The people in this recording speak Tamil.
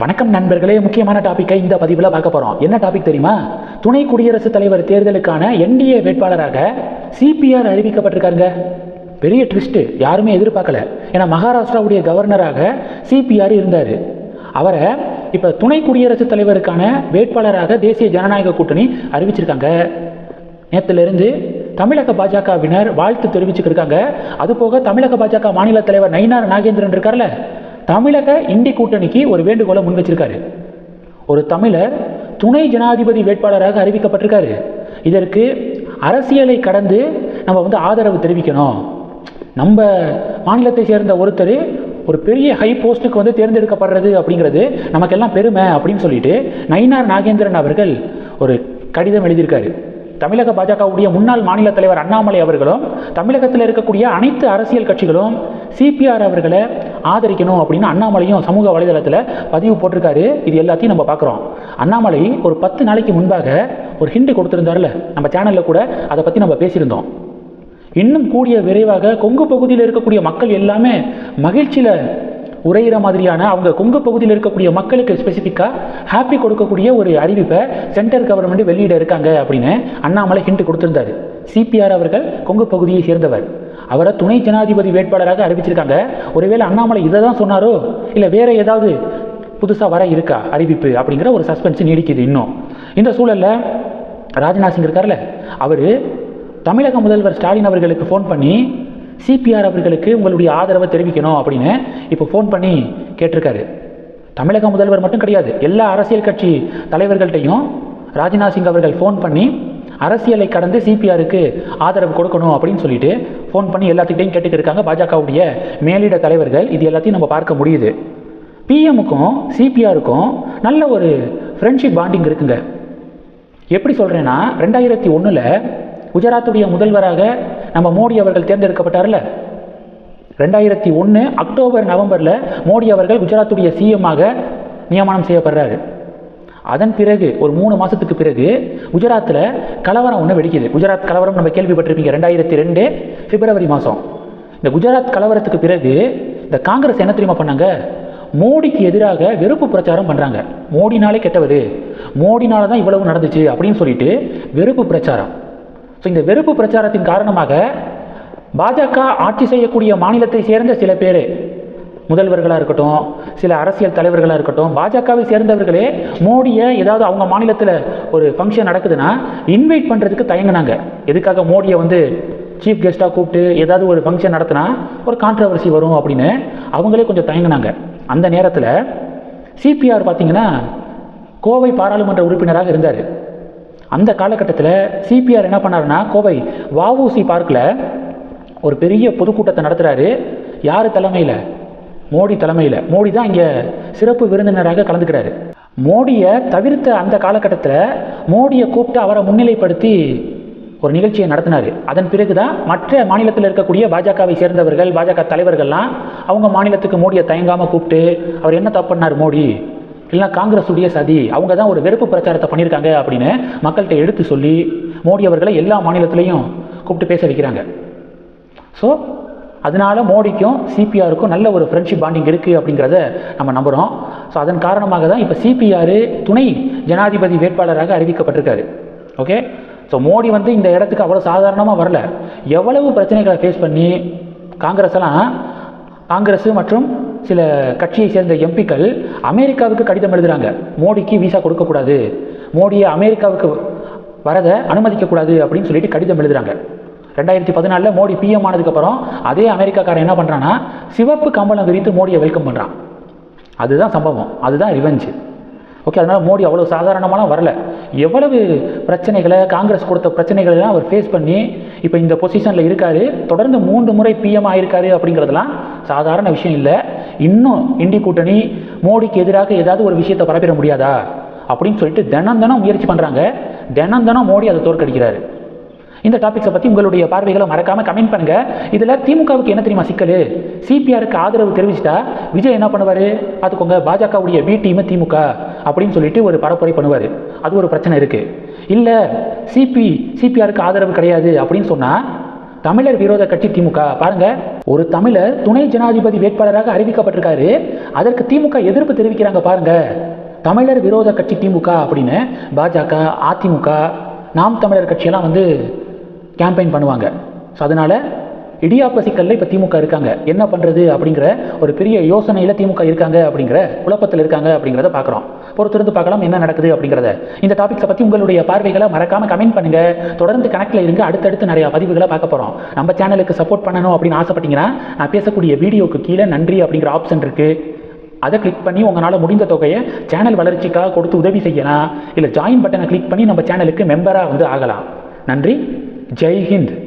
வணக்கம் நண்பர்களே முக்கியமான டாப்பிக்கை இந்த பதிவில் பார்க்க போகிறோம் என்ன டாபிக் தெரியுமா? துணை குடியரசுத் தலைவர் தேர்தலுக்கான என்டிஏ வேட்பாளராக சிபிஆர் அறிவிக்கப்பட்டிருக்காருங்க. பெரிய ட்விஸ்ட்டு யாருமே எதிர்பார்க்கல. ஏன்னா மகாராஷ்டிராவுடைய கவர்னராக சிபிஆர் இருந்தார். அவரை இப்போ துணை குடியரசுத் தலைவருக்கான வேட்பாளராக தேசிய ஜனநாயக கூட்டணி அறிவிச்சிருக்காங்க. நேற்றுலேருந்து தமிழக பாஜகவினர் வாழ்த்து தெரிவிச்சுக்கிருக்காங்க அது போக தமிழக பாஜக மாநில தலைவர் நயினார் நாகேந்திரன் இருக்கார்ல தமிழக இந்தி கூட்டணிக்கு ஒரு வேண்டுகோளை முன் வச்சிருக்காரு. ஒரு தமிழர் துணை ஜனாதிபதி வேட்பாளராக அறிவிக்கப்பட்டிருக்காரு. இதற்கு அரசியலை கடந்து நம்ம வந்து ஆதரவு தெரிவிக்கணும். நம்ம மாநிலத்தை சேர்ந்த ஒருத்தர் ஒரு பெரிய ஹை போஸ்ட்டுக்கு வந்து தேர்ந்தெடுக்கப்படுறது அப்படிங்கிறது நமக்கெல்லாம் பெருமை அப்படின்னு சொல்லிட்டு நயினார் நாகேந்திரன் அவர்கள் ஒரு கடிதம் எழுதியிருக்காரு. தமிழக பாஜகவுடைய முன்னாள் மாநில தலைவர் அண்ணாமலை அவர்களும் தமிழகத்தில் இருக்கக்கூடிய அனைத்து அரசியல் கட்சிகளும் சிபிஆர் அவர்களை ஆதரிக்கணும் அப்படின்னு அண்ணாமலையும் சமூக வலைதளத்தில் பதிவு போட்டிருக்காரு. இது எல்லாத்தையும் நம்ம பார்க்குறோம். அண்ணாமலை ஒரு பத்து நாளைக்கு முன்பாக ஒரு ஹிண்ட் கொடுத்துருந்தார்ல நம்ம சேனலில் கூட அதை பற்றி நம்ம பேசியிருந்தோம். இன்னும் கூடிய விரைவாக கொங்கு பகுதியில் இருக்கக்கூடிய மக்கள் எல்லாமே மகிழ்ச்சியில் உரையிற மாதிரியான அவங்க கொங்கு பகுதியில் இருக்கக்கூடிய மக்களுக்கு ஸ்பெசிஃபிக்காக ஹாப்பி கொடுக்கக்கூடிய ஒரு அறிவிப்பை சென்ட்ரல் கவர்மெண்ட் வெளியிட இருக்காங்க அப்படின்னு அண்ணாமலை ஹிண்ட் கொடுத்துருந்தாரு. சிபிஆர் அவர்கள் கொங்கு பகுதியை சேர்ந்தவர். அவரை துணை ஜனாதிபதி வேட்பாளராக அறிவிச்சிருக்காங்க. ஒருவேளை அண்ணாமலை இதை தான் சொன்னாரோ? இல்லை வேற ஏதாவது புதுசாக வர இருக்கா? அறிவிப்பு அப்படிங்கிற ஒரு சஸ்பென்ஸ் நீடிக்குது இன்னும். இந்த சூழலில் ராஜ்நாத் சிங் இருக்கார்ல அவர் தமிழக முதல்வர் ஸ்டாலின் அவர்களுக்கு ஃபோன் பண்ணி சிபிஆர் அவர்களுக்கு உங்களுடைய ஆதரவை தெரிவிக்கணும் அப்படின்னு இப்போ ஃபோன் பண்ணி கேட்டிருக்காரு. தமிழக முதல்வர் மட்டும் கிடையாது எல்லா அரசியல் கட்சி தலைவர்கள்ட்டையும் ராஜ்நாத் சிங் அவர்கள் ஃபோன் பண்ணி அரசியலை கடந்து சிபிஆருக்கு ஆதரவு கொடுக்கணும் அப்படின்னு சொல்லிட்டு ஃபோன் பண்ணி எல்லாத்துக்கிட்டையும் கேட்டுக்கிருக்காங்க. பாஜகவுடைய மேலிட தலைவர்கள். இது எல்லாத்தையும் நம்ம பார்க்க முடியுது. பிஎம்முக்கும் சிபிஆருக்கும் நல்ல ஒரு ஃப்ரெண்ட்ஷிப் பாண்டிங் இருக்குங்க. எப்படி சொல்கிறேன்னா ரெண்டாயிரத்தி ஒன்றில் குஜராத்துடைய முதல்வராக நம்ம மோடி அவர்கள் தேர்ந்தெடுக்கப்பட்டார்ல? ரெண்டாயிரத்தி ஒன்று அக்டோபர் நவம்பரில் மோடி அவர்கள் குஜராத்துடைய சிஎம்மாக நியமனம் செய்யப்படுறாரு. அதன் பிறகு ஒரு மூணு மாதத்துக்கு பிறகு குஜராத்தில் கலவரம் ஒன்று வெடிக்குது. குஜராத் கலவரம் நம்ம கேள்விப்பட்டிருப்பீங்க ரெண்டாயிரத்தி ரெண்டு பிப்ரவரி மாதம் இந்த குஜராத் கலவரத்துக்கு பிறகு இந்த காங்கிரஸ் என்ன தெரியுமா பண்ணாங்க? மோடிக்கு எதிராக வெறுப்பு பிரச்சாரம் பண்ணுறாங்க மோடினாலே கெட்டவர். மோடினால தான் இவ்வளவு நடந்துச்சு அப்படின்னு சொல்லிட்டு வெறுப்பு பிரச்சாரம். ஸோ இந்த வெறுப்பு பிரச்சாரத்தின் காரணமாக பாஜக ஆட்சி செய்யக்கூடிய மாநிலத்தை சேர்ந்த சில பேர் முதல்வர்களாக இருக்கட்டும் சில அரசியல் தலைவர்களாக இருக்கட்டும் பாஜகவை சேர்ந்தவர்களே மோடியை ஏதாவது அவங்க மாநிலத்தில் ஒரு ஃபங்க்ஷன் நடக்குதுன்னா இன்வைட் பண்ணுறதுக்கு தயங்கினாங்க. எதுக்காக மோடியை வந்து சீஃப் கெஸ்ட்டாக கூப்பிட்டு ஏதாவது ஒரு ஃபங்க்ஷன் நடத்தினா ஒரு கான்ட்ரவர்சி வரும் அப்படின்னு அவங்களே கொஞ்சம் தயங்கினாங்க. அந்த நேரத்தில் சிபிஆர் பார்த்தீங்கன்னா கோவை பாராளுமன்ற உறுப்பினராக இருந்தார். அந்த காலகட்டத்தில் சிபிஆர் என்ன பண்ணாருன்னா கோவை வஉசி பார்க்கில் ஒரு பெரிய பொதுக்கூட்டத்தை நடத்துகிறாரு யார் தலைமையில்? மோடி தலைமையில். மோடி தான் இங்கே சிறப்பு விருந்தினராக கலந்துக்கிறாரு. மோடியை தவிர்த்த அந்த காலகட்டத்தில் மோடியை கூப்பிட்டு அவரை முன்னிலைப்படுத்தி ஒரு நிகழ்ச்சியை நடத்தினார். அதன் பிறகு தான் மற்ற மாநிலத்தில் இருக்கக்கூடிய பாஜகவை சேர்ந்தவர்கள் பாஜக தலைவர்கள்லாம் அவங்க மாநிலத்துக்கு மோடியை தயங்காமல் கூப்பிட்டு அவர் என்ன தப்பு பண்ணார் மோடி? இல்லைனா காங்கிரஸுடைய சதி. அவங்க தான் ஒரு வெறுப்பு பிரச்சாரத்தை பண்ணியிருக்காங்க அப்படின்னு மக்கள்கிட்ட எடுத்து சொல்லி மோடி அவர்களை எல்லா மாநிலத்திலையும் கூப்பிட்டு பேச வைக்கிறாங்க. ஸோ அதனால மோடிக்கும் சிபிஆருக்கும் நல்ல ஒரு ஃப்ரெண்ட்ஷிப் பாண்டிங் இருக்குது அப்படிங்கிறத நம்ம நம்புகிறோம் ஸோ அதன் காரணமாக தான் இப்போ சிபிஆர் துணை ஜனாதிபதி வேட்பாளராக அறிவிக்கப்பட்டிருக்காரு. ஓகே ஸோ மோடி வந்து இந்த இடத்துக்கு அவ்வளோ சாதாரணமாக வரல. எவ்வளவு பிரச்சனைகளை ஃபேஸ் பண்ணி காங்கிரஸ் எல்லாம் காங்கிரஸ் மற்றும் சில கட்சியை சேர்ந்த எம்பிக்கள் அமெரிக்காவுக்கு கடிதம் எழுதுகிறாங்க மோடிக்கு விசா கொடுக்கக்கூடாது. மோடியை அமெரிக்காவுக்கு வரதை அனுமதிக்கக்கூடாது அப்படின்னு சொல்லிட்டு கடிதம் எழுதுகிறாங்க ரெண்டாயிரத்தி பதினாலில் மோடி பிஎம் ஆனதுக்கப்புறம் அதே அமெரிக்காக்காரன் என்ன பண்ணுறான்னா சிவப்பு கம்பளம் விரித்து மோடியை வெல்கம் பண்ணுறான் அதுதான் சம்பவம். அதுதான் ரிவெஞ்சு ஓகே அதனால் மோடி அவ்வளோ சாதாரணமாலாம் வரல. எவ்வளவு பிரச்சனைகளை காங்கிரஸ் கொடுத்த பிரச்சனைகளெல்லாம் அவர் ஃபேஸ் பண்ணி இப்போ இந்த பொசிஷனில் இருக்கார். தொடர்ந்து மூன்று முறை பிஎம் ஆயிருக்காரு அப்படிங்கிறதுலாம் சாதாரண விஷயம் இல்லை. இன்னும் இண்டி கூட்டணி மோடிக்கு எதிராக ஏதாவது ஒரு விஷயத்தை பரப்பிட முடியாதா? அப்படின்னு சொல்லிட்டு தினம் தினம் முயற்சி பண்ணுறாங்க தினம் தினம் மோடி அதை தோற்கடிக்கிறாரு. இந்த டாபிக்ஸை பற்றி உங்களுடைய பார்வைகளை மறக்காமல் கமெண்ட் பண்ணுங்கள் இதில் திமுகவுக்கு என்ன தெரியுமா சிக்கல்? சிபிஆருக்கு ஆதரவு தெரிவிச்சிட்டா விஜய் என்ன பண்ணுவார்? பார்த்துக்கோங்க பாஜகவுடைய பி டீம் திமுக அப்படின்னு சொல்லிட்டு ஒரு பரப்புரை பண்ணுவார். அது ஒரு பிரச்சனை இருக்குது இல்லை சிபி சிபிஆருக்கு ஆதரவு கிடையாது அப்படின்னு சொன்னால் தமிழர் விரோத கட்சி திமுக. பாருங்க ஒரு தமிழர் துணை ஜனாதிபதி வேட்பாளராக அறிவிக்கப்பட்டிருக்காரு. அதற்கு திமுக எதிர்ப்பு தெரிவிக்கிறாங்க பாருங்க. தமிழர் விரோத கட்சி திமுக அப்படின்னு பாஜக அதிமுக நாம் தமிழர் கட்சியெல்லாம் வந்து கேம்பெயின் பண்ணுவாங்க. ஸோ அதனால் இடியாப்ப சிக்கல்ல இப்போ திமுக இருக்காங்க. என்ன பண்ணுறது அப்படிங்கிற ஒரு பெரிய யோசனையில் திமுக இருக்காங்க அப்படிங்கிற குழப்பத்தில் இருக்காங்க அப்படிங்கிறத பார்க்குறோம் பொறுத்திருந்து பார்க்கலாம் என்ன நடக்குது அப்படிங்கிறத. இந்த டாபிக்ஸை பற்றி உங்களுடைய பார்வைகளை மறக்காமல் கமெண்ட் பண்ணுங்கள் தொடர்ந்து கணக்கில் இருங்க. அடுத்தடுத்து நிறைய பதிவுகளை பார்க்க போகிறோம் நம்ம சேனலுக்கு சப்போர்ட் பண்ணணும் அப்படின்னு ஆசைப்பட்டீங்கன்னா நான் பேசக்கூடிய வீடியோக்கு கீழே நன்றி அப்படிங்கிற ஆப்ஷன் இருக்குது அதை கிளிக் பண்ணி உங்களால் முடிந்த தொகையை சேனல் வளர்ச்சிக்காக கொடுத்து உதவி செய்யலாம். இல்லை ஜாயின் பட்டனை கிளிக் பண்ணி நம்ம சேனலுக்கு மெம்பராக வந்து ஆகலாம். நன்றி. जय हिंद।